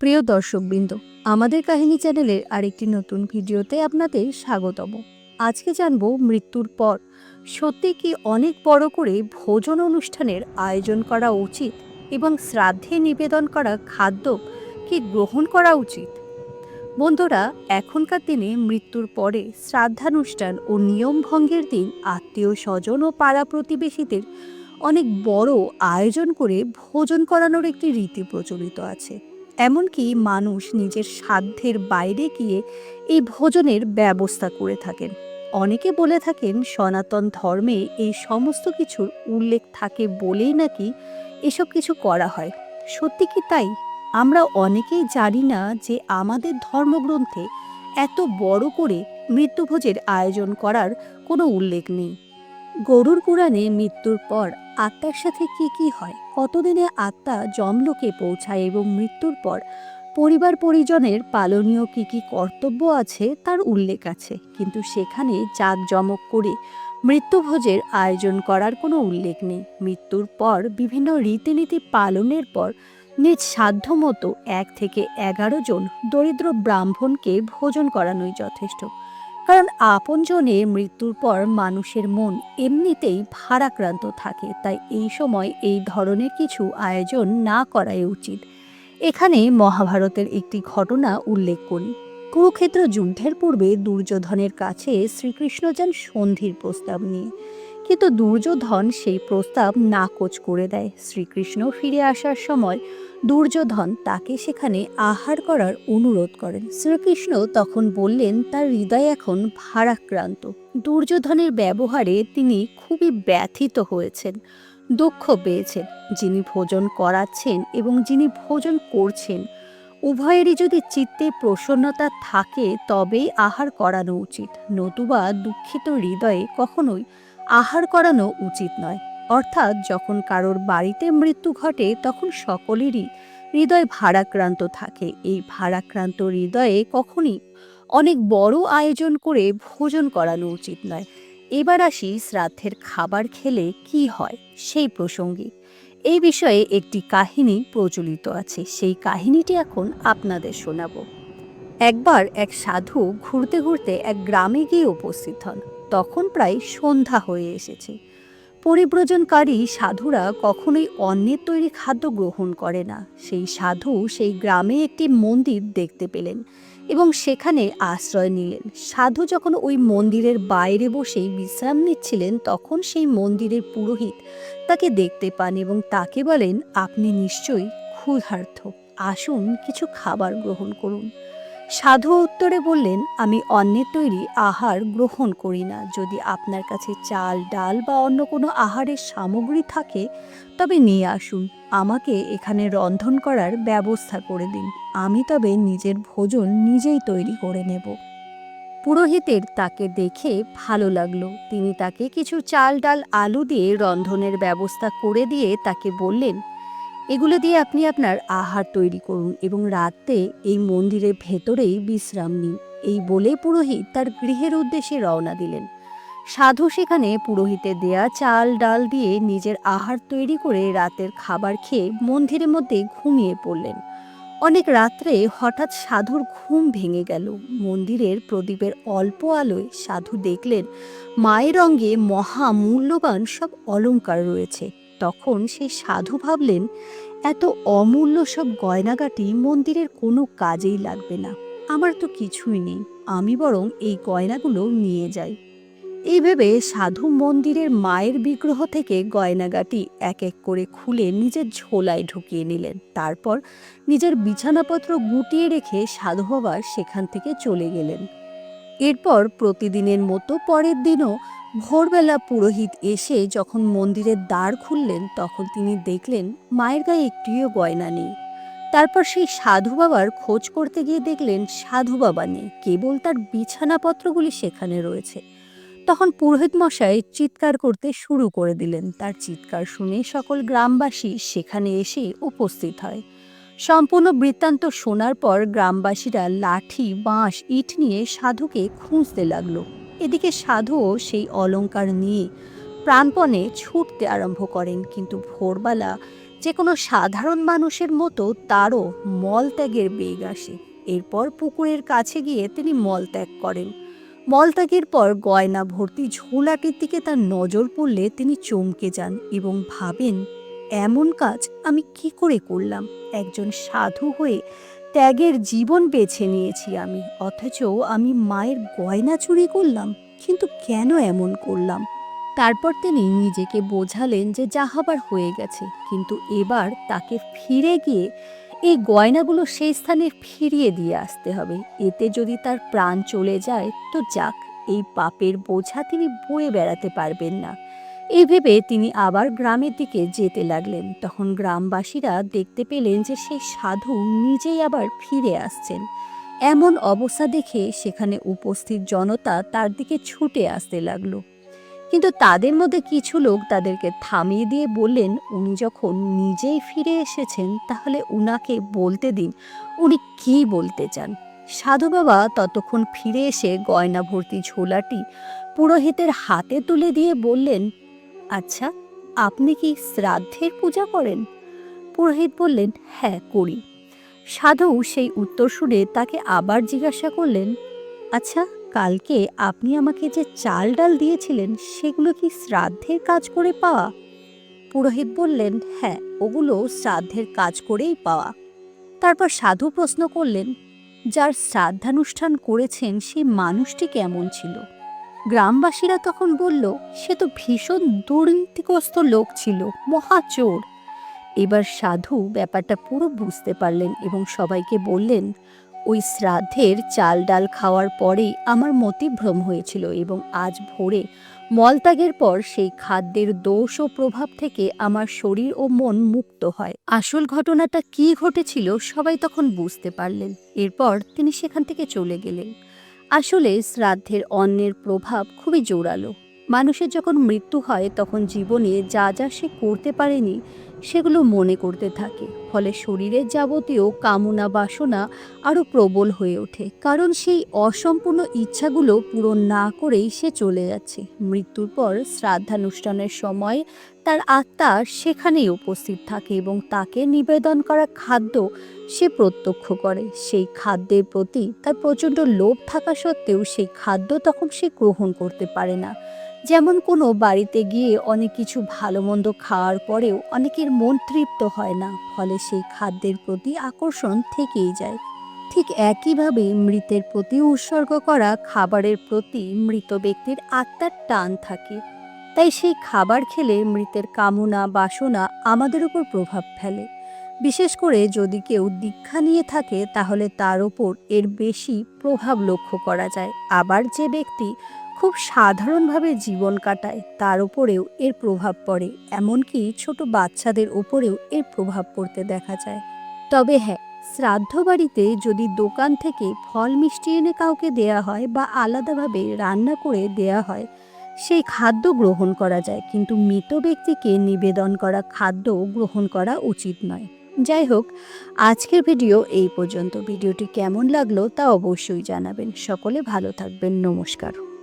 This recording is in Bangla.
প্রিয় দর্শকবৃন্দ, আমাদের কাহিনী চ্যানেলের আরেকটি নতুন ভিডিওতে আপনাদের স্বাগতম। আজকে জানব মৃত্যুর পর, সত্যি কি অনেক বড় করে ভোজন অনুষ্ঠানের আয়োজন করা উচিত এবং শ্রাদ্ধে নিবেদন করা খাদ্য কি গ্রহণ করা উচিত? বন্ধুরা, এখনকার দিনে মৃত্যুর পরে শ্রাদ্ধানুষ্ঠান ও নিয়ম ভঙ্গের দিন আত্মীয় স্বজন ও পাড়া প্রতিবেশীদের অনেক বড় আয়োজন করে ভোজন করানোর একটি রীতি প্রচলিত আছে। এমনকি মানুষ নিজের সাধ্যের বাইরে গিয়ে এই ভোজনের ব্যবস্থা করে থাকেন। অনেকে বলে থাকেন, সনাতন ধর্মে এই সমস্ত কিছুর উল্লেখ থাকে বলেই নাকি এসব কিছু করা হয়। সত্যি কি তাই? আমরা অনেকেই জানি না যে আমাদের ধর্মগ্রন্থে এত বড় করে মৃত্যুভোজের আয়োজন করার কোনো উল্লেখ নেই। গরুর পুরাণে মৃত্যুর পর আত্মার সাথে কি কি হয়? কতদিনে আত্মা জমলোকে পৌঁছায় এবং মৃত্যুর পর পরিবার পরিজনের পালনীয় কি কি কর্তব্য আছে তার উল্লেখ আছে। কিন্তু সেখানে জাঁকজমক করে মৃত্যুভোজের আয়োজন করার কোনো উল্লেখ নেই। মৃত্যুর পর বিভিন্ন রীতিনীতি পালনের পর নিজ সাধ্যমতো এক থেকে এগারো জন দরিদ্র ব্রাহ্মণকে ভোজন করানোই যথেষ্ট। কারণ আপনজনের মৃত্যুর পর মানুষের মন এমনিতেই ভারাক্রান্ত থাকে, তাই এই সময় এই ধরনের কিছু আয়োজন না করাই উচিত। এখানে মহাভারতের একটি ঘটনা উল্লেখ করি। কুরুক্ষেত্র যুদ্ধের পূর্বে দুর্যোধনের কাছে শ্রীকৃষ্ণ যান সন্ধির প্রস্তাব নিয়ে। কিন্তু দুর্যোধন সেই প্রস্তাব নাকচ করে দেয়। শ্রীকৃষ্ণ ফিরে আসার সময় দুর্যোধন তাকে সেখানে আহার করার অনুরোধ করেন। শ্রীকৃষ্ণ তখন বললেন, তার হৃদয় এখন ভারাক্রান্ত। দুর্যোধনের ব্যবহারে তিনি খুবই ব্যথিত হয়েছেন, দুঃখ পেয়েছেন। যিনি ভোজন করাচ্ছেন এবং যিনি ভোজন করছেন, উভয়েরই যদি চিত্তে প্রসন্নতা থাকে, তবেই আহার করানো উচিত। নতুবা দুঃখিত হৃদয়ে কখনোই আহার করানো উচিত নয়। অর্থাৎ যখন কারোর বাড়িতে মৃত্যু ঘটে, তখন সকলেরই হৃদয় ভারাক্রান্ত থাকে। এই ভারাক্রান্ত হৃদয়ে কখনই অনেক বড় আয়োজন করে ভোজন করানো উচিত নয়। এবার আসি শ্রাদ্ধের খাবার খেলে কি হয়, সেই প্রসঙ্গে। এই বিষয়ে একটি কাহিনী প্রচলিত আছে। সেই কাহিনীটি এখন আপনাদের শোনাবো। একবার এক সাধু ঘুরতে ঘুরতে এক গ্রামে গিয়ে উপস্থিত হন। তখন প্রায় সন্ধ্যা হয়ে এসেছে। পরিব্রজনকারী সাধুরা কখনোই অন্যের তৈরি খাদ্য গ্রহণ করে না। সেই সাধু সেই গ্রামে একটি মন্দির দেখতে পেলেন এবং সেখানে আশ্রয় নিলেন। সাধু যখন ওই মন্দিরের বাইরে বসেই বিশ্রাম নিচ্ছিলেন, তখন সেই মন্দিরের পুরোহিত তাকে দেখতে পান এবং তাকে বলেন, আপনি নিশ্চয়ই ক্ষুধার্থ আসুন, কিছু খাবার গ্রহণ করুন। সাধু উত্তরে বললেন, আমি অন্যের তৈরি আহার গ্রহণ করি না। যদি আপনার কাছে চাল, ডাল বা অন্য কোনো আহারের সামগ্রী থাকে, তবে নিয়ে আসুন। আমাকে এখানে রন্ধন করার ব্যবস্থা করে দিন। আমি তবে নিজের ভোজন নিজেই তৈরি করে নেব। পুরোহিতের তাকে দেখে ভালো লাগল। তিনি তাকে কিছু চাল, ডাল, আলু দিয়ে রন্ধনের ব্যবস্থা করে দিয়ে তাকে বললেন এগুলো দিয়ে আপনি আপনার আহার তৈরি করুন এবং রাতে এই মন্দিরের ভেতরেই বিশ্রাম নিন। এই বলে পুরোহিত তার গৃহের উদ্দেশ্যে রওনা দিলেন। সাধু সেখানে পুরোহিতের দেয়া চাল, ডাল দিয়ে নিজের আহার তৈরি করে রাতের খাবার খেয়ে মন্দিরের মধ্যে ঘুমিয়ে পড়লেন। অনেক রাত্রে হঠাৎ সাধুর ঘুম ভেঙে গেল। মন্দিরের প্রদীপের অল্প আলোয় সাধু দেখলেন, মায়ের অঙ্গে মহা মূল্যবান সব অলঙ্কার রয়েছে। তখন সেই সাধু ভাবলেন, এত অমূল্য সব গয়নাগাটি মন্দিরের কোনো কাজেই লাগবে না। আমার তো কিছুই নেই। আমি বরং এই গয়নাগুলো নিয়ে যাই। এই ভেবে সাধু মন্দিরের মায়ের বিগ্রহ থেকে গয়নাগাটি এক এক করে খুলে নিজের ঝোলায় ঢুকিয়ে নিলেন। তারপর নিজের বিছানাপত্র গুটিয়ে রেখে সাধু বাবা সেখান থেকে চলে গেলেন। এরপর প্রতিদিনের মতো পরের দিনও ভোরবেলা পুরোহিত এসে যখন মন্দিরের দ্বার খুললেন, তখন তিনি দেখলেন মায়ের গায়ে একটিও গয়না নেই। তারপর সেই সাধু বাবার খোঁজ করতে গিয়ে দেখলেন সাধু বাবা নেই, কেবল তার বিছানাপত্রগুলি সেখানে রয়েছে। তখন পুরোহিত মশাই চিৎকার করতে শুরু করে দিলেন। তার চিৎকার শুনে সকল গ্রামবাসী সেখানে এসে উপস্থিত হয়। সম্পূর্ণ বৃত্তান্ত শোনার পর গ্রামবাসীরা লাঠি, বাঁশ, ইট নিয়ে সাধুকে খুঁজতে লাগল। এদিকে সাধুও সেই অলংকার নিয়ে প্রাণপণে ছুটতে আরম্ভ করেন, কিন্তু ভোরবেলা যে কোনো সাধারণ মানুষের মতো তারও মলত্যাগের বেগ আসে। এরপর পুকুরের কাছে গিয়ে তিনি মলত্যাগ করেন। মলত্যাগের পর গয়না ভর্তি ঝোলাটির দিকে তার নজর পড়লে তিনি চমকে যান এবং ভাবেন, এমন কাজ আমি কি করে করলাম? একজন সাধু হয়ে ত্যাগের জীবন বেছে নিয়েছি আমি। অথচ আমি মায়ের গয়না চুরি করলাম, কিন্তু কেন এমন করলাম? তারপর তিনি নিজেকে বোঝালেন যে যা হবার হয়ে গেছে, কিন্তু এবার তাকে ফিরে গিয়ে এই গয়নাগুলো সেই স্থানে ফিরিয়ে দিয়ে আসতে হবে। এতে যদি তার প্রাণ চলে যায়, তো যাক, এই পাপের বোঝা তিনি বয়ে বেড়াতে পারবেন না। এই ভেবে তিনি আবার গ্রামের দিকে যেতে লাগলেন। তখন গ্রামবাসীরা দেখতে পেলেন যে সেই সাধু নিজেই আবার ফিরে আসছেন। এমন অবস্থা দেখে সেখানে উপস্থিত জনতা তার দিকে ছুটে আসতে লাগল। কিন্তু তাদের মধ্যে কিছু লোক তাদেরকে থামিয়ে দিয়ে বললেন, উনি যখন নিজেই ফিরে এসেছেন, তাহলে উনাকে বলতে দিন। উনি কী বলতে চান? সাধু বাবা ততক্ষণ ফিরে এসে গয়না ভর্তি ঝোলাটি পুরোহিতের হাতে তুলে দিয়ে বললেন আচ্ছা আপনি কি শ্রাদ্ধের পূজা করেন? পুরোহিত বললেন হ্যাঁ করি। সাধু সেই উত্তর শুনে তাকে আবার জিজ্ঞাসা করলেন আচ্ছা কালকে আপনি আমাকে যে চাল ডাল দিয়েছিলেন, সেগুলো কি শ্রাদ্ধের কাজ করে পাওয়া? পুরোহিত বললেন হ্যাঁ ওগুলো শ্রাদ্ধের কাজ করেই পাওয়া। তারপর সাধু প্রশ্ন করলেন, যার শ্রাদ্ধানুষ্ঠান করেছেন সেই মানুষটি কেমন ছিল? গ্রামবাসীরা তখন বলল, সে তো ভীষণ দুর্নীতিগ্রস্ত লোক ছিল মহাচোর এবার সাধু ব্যাপারটা পুরো বুঝতে পারলেন এবং সবাইকে বললেন, ওই শ্রাদ্ধের চাল ডাল খাওয়ার পরেই আমার মতিভ্রম হয়েছিল এবং আজ ভোরে মলত্যাগের পর সেই খাদ্যের দোষ ও প্রভাব থেকে আমার শরীর ও মন মুক্ত হয়। আসল ঘটনাটা কি ঘটেছিল সবাই তখন বুঝতে পারলেন। এরপর তিনি সেখান থেকে চলে গেলেন। আসলে শ্রাদ্ধের অন্নের প্রভাব খুবই জোরালো। মানুষের যখন মৃত্যু হয়, তখন জীবনে যা যা সে করতে পারেনি সেগুলো মনে করতে থাকে, ফলে শরীরের যাবতীয় কামনা বাসনা আরও প্রবল হয়ে ওঠে, কারণ সেই অসম্পূর্ণ ইচ্ছাগুলো পূরণ না করেই সে চলে যাচ্ছে। মৃত্যুর পর শ্রাদ্ধানুষ্ঠানের সময় তার আত্মা সেখানেই উপস্থিত থাকে এবং তাকে নিবেদন করা খাদ্য সে প্রত্যক্ষ করে। সেই খাদ্যের প্রতি তার প্রচণ্ড লোভ থাকা সত্ত্বেও সেই খাদ্য তখন সে গ্রহণ করতে পারে না। যেমন কোনো বাড়িতে গিয়ে অনেক কিছু ভালো মন্দ খাওয়ার পরেও অনেকের মন তৃপ্ত হয় না, ফলে সেই খাদ্যের প্রতি আকর্ষণ থেকেই যায়। ঠিক একইভাবে মৃতের প্রতি উৎসর্গ করা খাবারের প্রতি মৃত ব্যক্তির আত্মার টান থাকে। তাই সেই খাবার খেলে মৃতের কামনা, বাসনা আমাদের উপর প্রভাব ফেলে। বিশেষ করে যদি কেউ দীক্ষা নিয়ে থাকে, তাহলে তার ওপর এর বেশি প্রভাব লক্ষ্য করা যায়। আবার যে ব্যক্তি খুব সাধারণভাবে জীবন কাটায়, তার উপরেও এর প্রভাব পড়ে। এমনকি ছোট বাচ্চাদের ওপরেও এর প্রভাব পড়তে দেখা যায়। তবে হ্যাঁ শ্রাদ্ধ বাড়িতে যদি দোকান থেকে ফল মিষ্টি এনে কাউকে দেয়া হয় বা আলাদাভাবে রান্না করে দেয়া হয়, সেই খাদ্য গ্রহণ করা যায়। কিন্তু মৃত ব্যক্তিকে নিবেদন করা খাদ্য গ্রহণ করা উচিত নয়। যাই হোক, আজকের ভিডিও এই পর্যন্ত। ভিডিওটি কেমন লাগল তা অবশ্যই জানাবেন। সকলে ভালো থাকবেন। নমস্কার।